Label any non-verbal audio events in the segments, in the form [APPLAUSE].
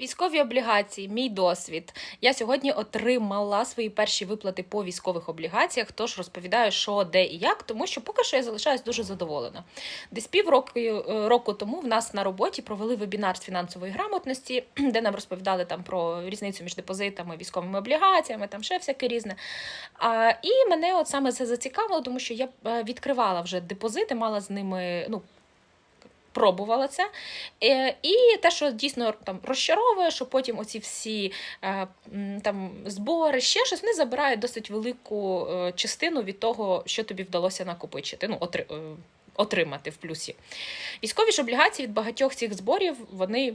Військові облігації, мій досвід. Я сьогодні отримала свої перші виплати по військових облігаціях. Тож розповідаю, що де і як, тому що поки що я залишаюсь дуже задоволена. Десь півроку е, року тому в нас на роботі провели вебінар з фінансової грамотності, [CLEARS THROAT] де нам розповідали там про різницю між депозитами, військовими облігаціями, там ще всяке різне. А, і мене от саме це зацікавило, тому що я е, відкривала вже депозити, мала з ними ну. Пробувала це. Е, І те, що дійсно там розчаровує, що потім оці всі е, там збори, ще щось, вони забирають досить велику е, частину від того, що тобі вдалося накопичити, ну, отри, отримати в плюсі. Військові ж облігації від багатьох цих зборів, вони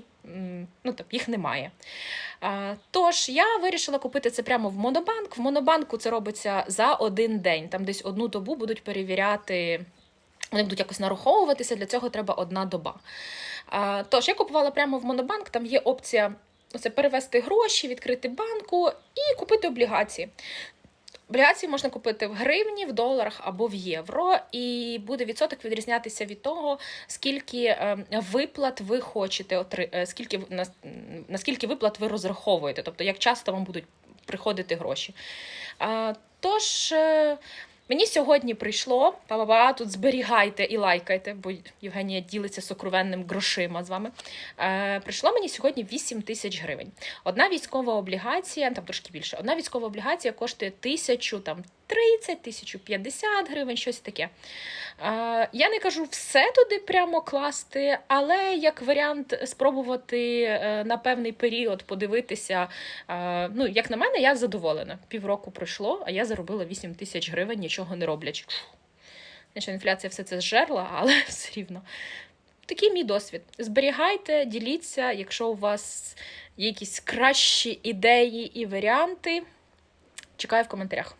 ну, там, їх немає. Тож я вирішила купити це прямо в Монобанк. В Монобанку це робиться за один день. Там десь одну добу будуть перевіряти. Вони будуть якось нараховуватися, для цього треба одна доба. А, Тож я купувала прямо в Монобанк, там є опція оце, перевести гроші, відкрити банку і купити облігації. Облігації можна купити в гривні, в доларах або в євро, і буде відсоток відрізнятися від того, скільки е, виплат ви хочете отри... е, скільки наскільки виплат ви розраховуєте, тобто як часто вам будуть приходити гроші. Тож. Мені сьогодні прийшло па-ба-ба, тут зберігайте і лайкайте, бо Євгенія ділиться сокровенним грошима з вами. Е, прийшло мені сьогодні 8 тисяч гривень. Одна військова облігація, там трошки більше, одна військова облігація коштує тисячу там 30, 1050 гривень, щось таке. Е, я не кажу все туди прямо класти, але як варіант спробувати е, на певний період подивитися. Е, ну, як на мене, я задоволена. Півроку пройшло, а я заробила 8 тисяч гривень, нічого не роблячи. Звісно, інфляція все це зжерла, [LAUGHS] але все рівно. Такий мій досвід. Зберігайте, діліться, якщо у вас є якісь кращі ідеї і варіанти. Чекаю в коментарях.